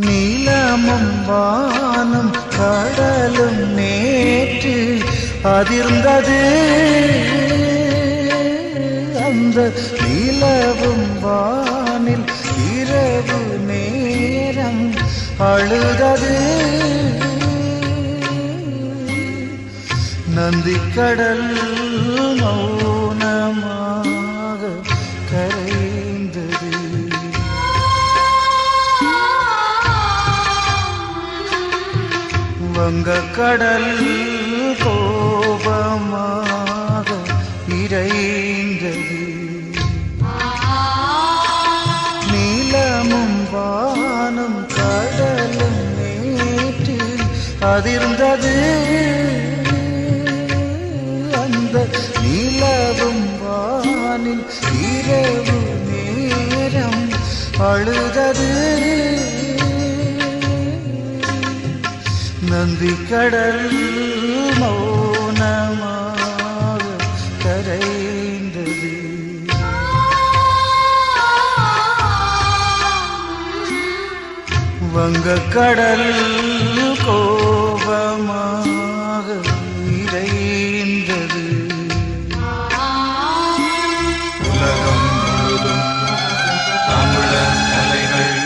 நீலமும் வானும் கடலும் நேற்று அதிர்ந்தது. அந்த நிலவும் வானில் இரவு நேரம் அழுதது. நந்திக்கடல் மௌனமாக கடல் கோபமாக இறைந்தது. நீலமும் வானம் கடலும் நேற்று அதிர்ந்தது. அந்த நிலவும் வானில் இரவு நேரம் அழுதது. நந்தி கடல் மௌனமாக கரைந்தது. வங்க கடல் கோபமாக இறைந்தது உலகம் முழுதும் தமிழர் கலைகள்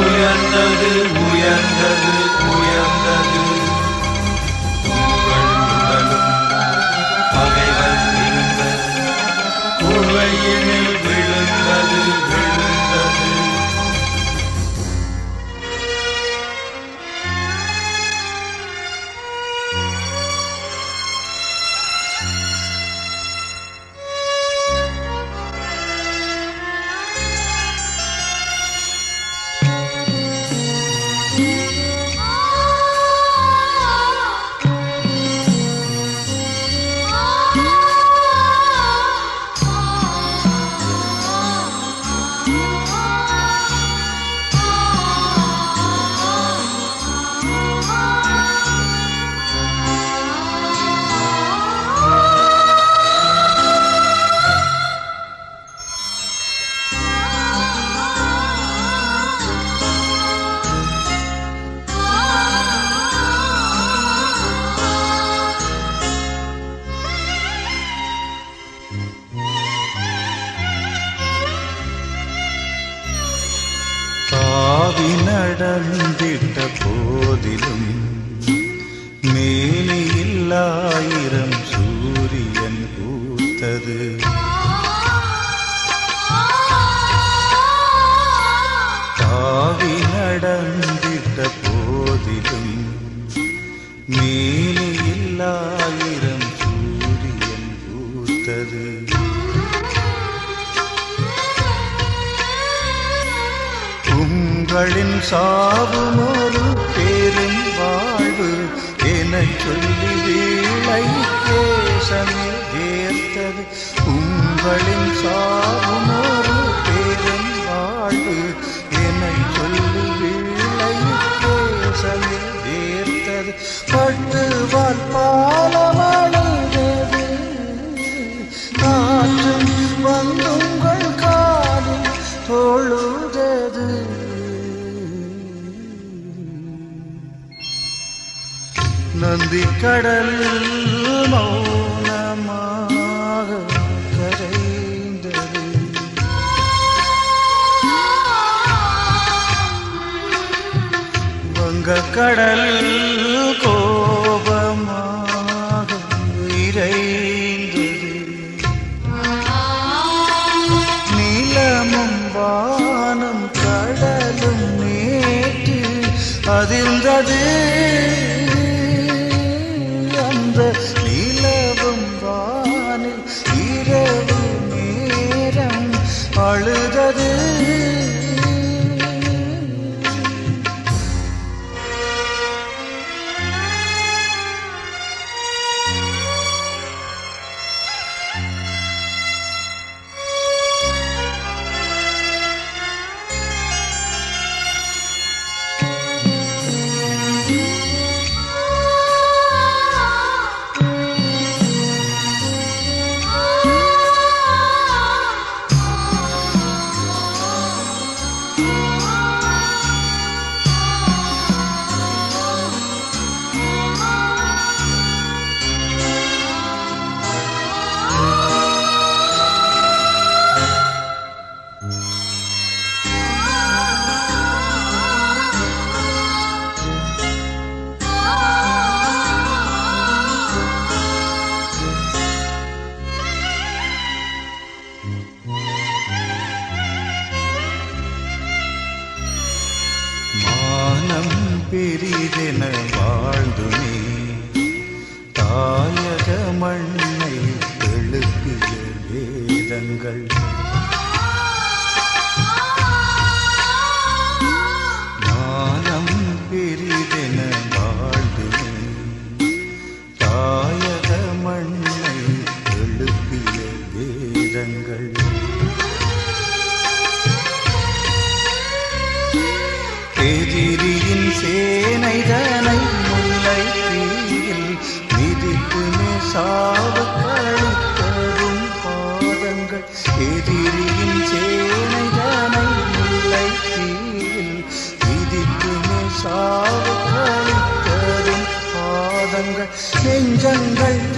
உயர்ந்தது உயர்ந்தது. நடந்திட்ட போதிலும் மேலியில் ஆயிரம் சூரியன் பூத்தது. தாவி நடந்திட்ட போதிலும் மேலியில் ஆயிரம் சூரியன் பூத்தது. உங்களின் சாவும் ஒரு பேரும் வாழ்வு என சொல்லி வீழை தேசமே வேர்த்தது உங்களின் சாவும் கடல் மௌனமாக கரைந்தது. வங்க கடல் கோபமாக இறைந்தது நீளமும் வானம் கடலும் நேற்று அதிர்ந்தது.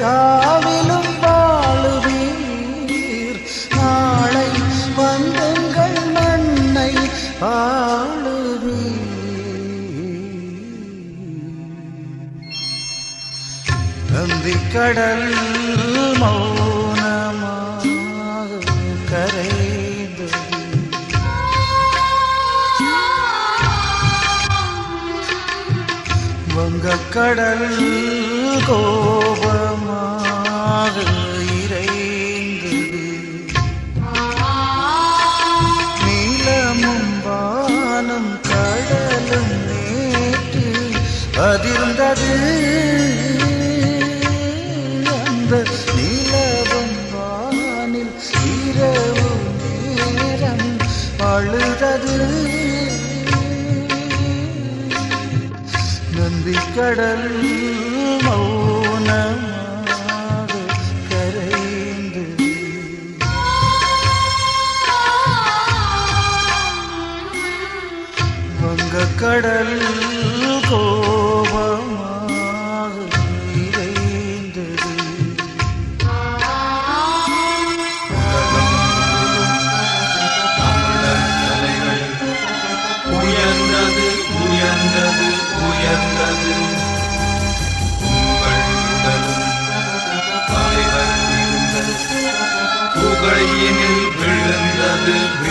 நெஞ்சங்கள் வாழுவீர். நாளை வந்துங்கள் மண்ணை ஆளுவீர். நந்தி கடல் கடல் கோபமாக இறைந்தது நீளமும் வானம் கடலும் நேற்று அதிர்ந்தது அந்த நீளவும் வானில் இரவு நேரம் அழுதது. நந்தி கடல் மௌனமாக கரைந்தது வங்கக்கடல் yengil bölündü